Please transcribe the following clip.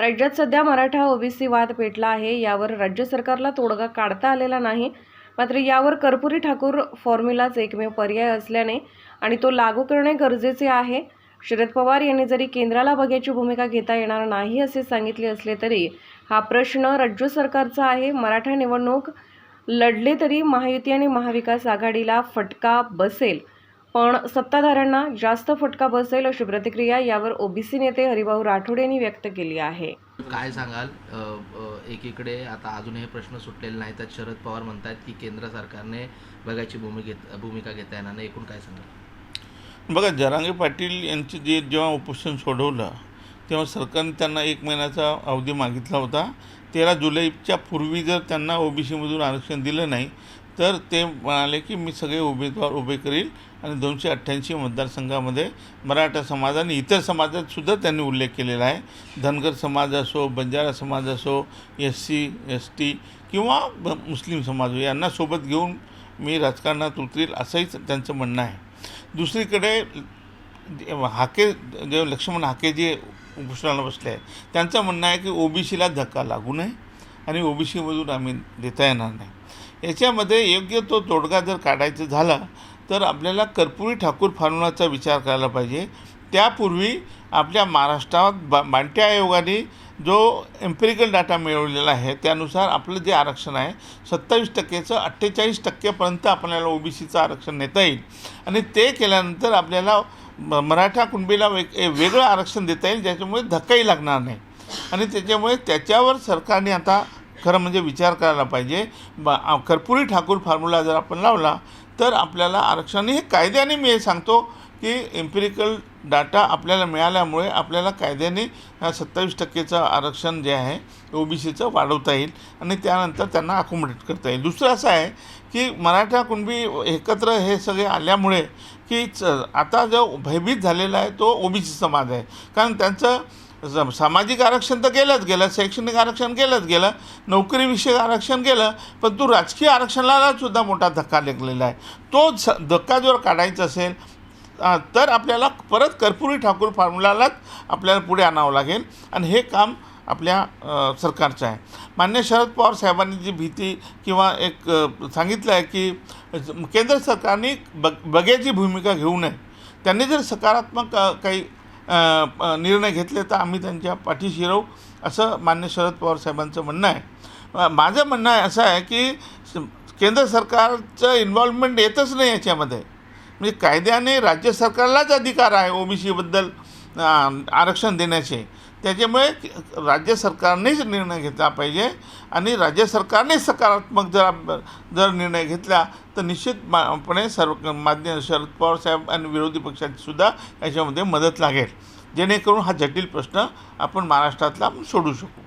राज्यात सध्या मराठा ओबीसी वाद पेटला आहे. यावर राज्य सरकारला तोडगा काढता आलेला नाही. मात्र यावर कर्पुरी ठाकूर फॉर्म्युलाच एकमेव पर्याय असल्याने आणि तो लागू करणे गरजेचे आहे. शरद पवार यांनी जरी केंद्राला बघ्याची भूमिका घेता येणार नाही असे सांगितले असले तरी हा प्रश्न राज्य सरकारचा आहे. मराठा निवडणूक लढले तरी महायुती आणि महाविकास आघाडीला फटका बसेल. पण सत्ताधाऱ्यांना जास्त फटका बसेल अशी प्रतिक्रिया यावर ओबीसी नेते हरिभाऊ राठोड यांनी व्यक्त केली आहे. काय सांगाल? एकीकडे आता अजून हे प्रश्न सुटलेले नाही त्यात शरद पवार म्हणतात की केंद्र सरकारने बघायची भूमिका घेत भूमिका घेता येणार नाही. एकूण काय सांगाल? बघा जरांगे पाटील यांचे जे जेव्हा उपोषण सोडवलं तेव्हा सरकारने त्यांना एक महिन्याचा अवधी मागितला होता. तेरा जुलैच्या पूर्वी जर त्यांना ओबीसीमधून आरक्षण दिलं नाही तर ते म्हणाले की मी सगळे उमेदवार उभे करील आणि दोनशे अठ्ठ्याऐंशी मतदारसंघामध्ये मराठा समाज आणि इतर समाजातसुद्धा त्यांनी उल्लेख केलेला आहे. धनगर समाज असो बंजारा समाज असो एस सी एस टी किंवा मुस्लिम समाज यांना सोबत घेऊन मी राजकारणात उतरील असंही त्यांचं म्हणणं आहे. दुसरीकडे हाके जे लक्ष्मण हाके जे उपोषणाला बसले आहे त्यांचं म्हणणं आहे की ओबीसीला धक्का लागू नये आणि ओबीसीमधून आम्ही देता येणार नाही. याच्यामध्ये योग्य तो तोडगा जर काढायचा झाला तर आपल्याला कर्पुरी ठाकूर फॉर्म्युलाचा विचार करायला पाहिजे. त्यापूर्वी आपल्या महाराष्ट्रात बा बांट्या आयोगाने जो एम्पिरिकल डाटा मिळवलेला आहे त्यानुसार आपलं जे आरक्षण आहे सत्तावीस टक्केचं अठ्ठेचाळीस टक्केपर्यंत आपल्याला ओबीसीचं आरक्षण नेता येईल. आणि ते केल्यानंतर आपल्याला म- मराठा कुणबीला वेग ए- वेगळं आरक्षण देता येईल ज्याच्यामुळे धक्काही लागणार नाही. आणि त्याच्यामुळे त्याच्यावर सरकारने आता खरं म्हणजे विचार करायला पाहिजे. बा कर्पुरी ठाकूर फॉर्म्युला जर आपण लावला तर आपल्याला आरक्षण हे कायद्याने मी हे सांगतो की एम्पिरिकल डाटा आपल्याला मिळाल्यामुळे आपल्याला कायद्याने सत्तावीस टक्केचं आरक्षण जे आहे ओ बी सीचं वाढवता येईल आणि त्यानंतर त्यांना अकोमोडेट करता येईल. दुसरं असं आहे की मराठा कुणबी एकत्र हे सगळे आल्यामुळे की च आता जो भयभीत झालेला आहे तो ओ बी सी समाज आहे. कारण त्यांचं सामाजिक आरक्षण तर केलंच गेलं शैक्षणिक आरक्षण केलंच गेलं नोकरीविषयक आरक्षण केलं पण तू राजकीय आरक्षणाला सुद्धा मोठा धक्का लेखलेला आहे. तो स धक्का जर काढायचा असेल तर आपल्याला परत कर्पुरी ठाकूर फॉर्म्युलालाच आपल्याला पुढे आणावं लागेल आणि हे काम आपल्या सरकारचं आहे. मान्य शरद पवार साहेबांनी जी भीती किंवा एक सांगितलं आहे की केंद्र सरकारने बग बगेची भूमिका घेऊ नये. त्यांनी जर सकारात्मक काही निर्णय घेतले तर आम्ही त्यांच्या पाठीशी राहू असं मान्य शरद पवार साहेबांचं म्हणणं आहे. माझं म्हणणं आहे असं आहे की केंद्र सरकारचं इन्व्हॉल्वमेंट येतच नाही याच्यामध्ये. म्हणजे कायद्याने राज्य सरकारलाच अधिकार आहे ओबीसीबद्दल आरक्षण देण्याचे. त्याच्यामुळे राज्य सरकारनेच निर्णय घेतला पाहिजे आणि राज्य सरकारने सकारात्मक जर जर निर्णय घेतला तर निश्चितपणे सर्व मान्य शरद पवार साहेब आणि विरोधी पक्षांचीसुद्धा याच्यामध्ये मदत लागेल. जेणेकरून हा जटिल प्रश्न आपण महाराष्ट्रातला आपण सोडू शकू.